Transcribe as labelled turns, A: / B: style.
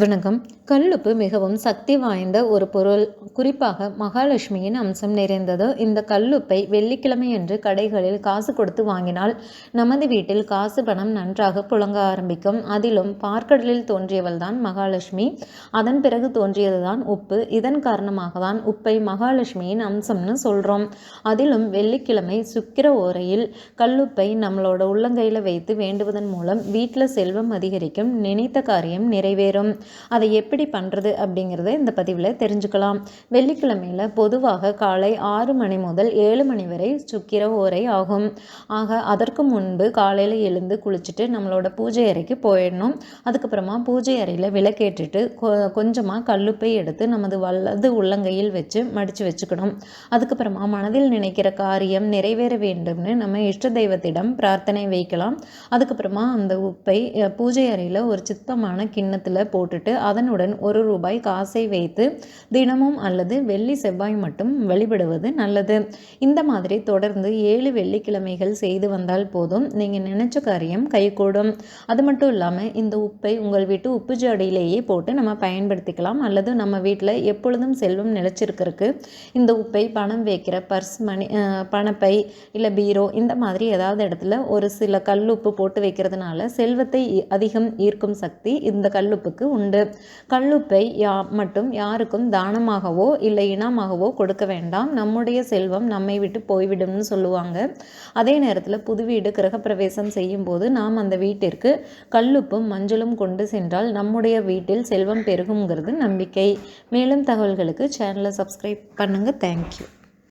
A: வணக்கம். கல்லுப்பு மிகவும் சக்தி வாய்ந்த ஒரு பொருள். குறிப்பாக மகாலட்சுமியின் அம்சம் நிறைந்தது. இந்த கல்லுப்பை வெள்ளிக்கிழமையன்று கடைகளில் காசு கொடுத்து வாங்கினால் நமது வீட்டில் காசு பணம் நன்றாக புழங்க ஆரம்பிக்கும். அதிலும் பார்க்கடலில் தோன்றியவள்தான் மகாலட்சுமி. அதன் பிறகு தோன்றியதுதான் உப்பு. இதன் காரணமாக தான் உப்பை மகாலட்சுமியின் அம்சம்னு சொல்கிறோம் அதிலும் வெள்ளிக்கிழமை சுக்கிர ஓரையில் கல்லுப்பை நம்மளோட உள்ளங்கையில் வைத்து வேண்டுவதன் மூலம் வீட்டில் செல்வம் அதிகரிக்கும். நினைத்த காரியம் நிறைவேறும். அதை எப்படி பண்ணுறது அப்படிங்கிறத இந்த பதிவில் தெரிஞ்சுக்கலாம். வெள்ளிக்கிழமையில் பொதுவாக காலை ஆறு மணி முதல் ஏழு மணி வரை சுக்கிர ஓரை ஆகும். ஆக அதற்கு முன்பு காலையில் எழுந்து குளிச்சுட்டு நம்மளோட பூஜை அறைக்கு போயிடணும். அதுக்கப்புறமா பூஜை அறையில் விளக்கேற்றுட்டு கொஞ்சமாக கல்லுப்பை எடுத்து நமது வல்லது உள்ளங்கையில் வச்சு மடித்து வச்சுக்கணும். அதுக்கப்புறமா மனதில் நினைக்கிற காரியம் நிறைவேற வேண்டும்னு நம்ம இஷ்ட தெய்வத்திடம் பிரார்த்தனை வைக்கலாம். அதுக்கப்புறமா அந்த உப்பை பூஜை அறையில் ஒரு சித்தமான கிண்ணத்தில் போட்டு போட்டுட்டு அதனுடன் ஒரு ரூபாய் காசை வைத்து தினமும் அல்லது வெள்ளி செவ்வாய் மட்டும் வழிபடுவது நல்லது. இந்த மாதிரி தொடர்ந்து ஏழு வெள்ளிக்கிழமைகள் செய்து வந்தால் போதும். நீங்கள் நினைச்ச காரியம் கைகூடும். அது மட்டும் இல்லாமல் இந்த உப்பை உங்கள் வீட்டு உப்பு ஜாடியிலேயே போட்டு நம்ம பயன்படுத்திக்கலாம். அல்லது நம்ம வீட்டில் எப்பொழுதும் செல்வம் நிலச்சிருக்கிறதுக்கு இந்த உப்பை பணம் வைக்கிற பர்ஸ் மணி பணப்பை இல்லை பீரோ இந்த மாதிரி ஏதாவது இடத்துல ஒரு சில கல்லுப்பு போட்டு வைக்கிறதுனால செல்வத்தை அதிகம் ஈர்க்கும் சக்தி இந்த கல்லுப்புக்கு உண்டு. உண்டு. கல்லுப்பை யா மட்டும் யாருக்கும் தானமாகவோ இல்லை இனமாகவோ கொடுக்க வேண்டாம். நம்முடைய செல்வம் நம்மை விட்டு போய்விடும்னு சொல்லுவாங்க. அதே நேரத்தில் புது வீடு கிரகப்பிரவேசம் செய்யும் போது நாம் அந்த வீட்டிற்கு கல்லுப்பும் மஞ்சளும் கொண்டு சென்றால் நம்முடைய வீட்டில் செல்வம் பெருகுங்கிறது நம்பிக்கை. மேலும் தகவல்களுக்கு சேனலை சப்ஸ்கிரைப் பண்ணுங்கள் தேங்க்யூ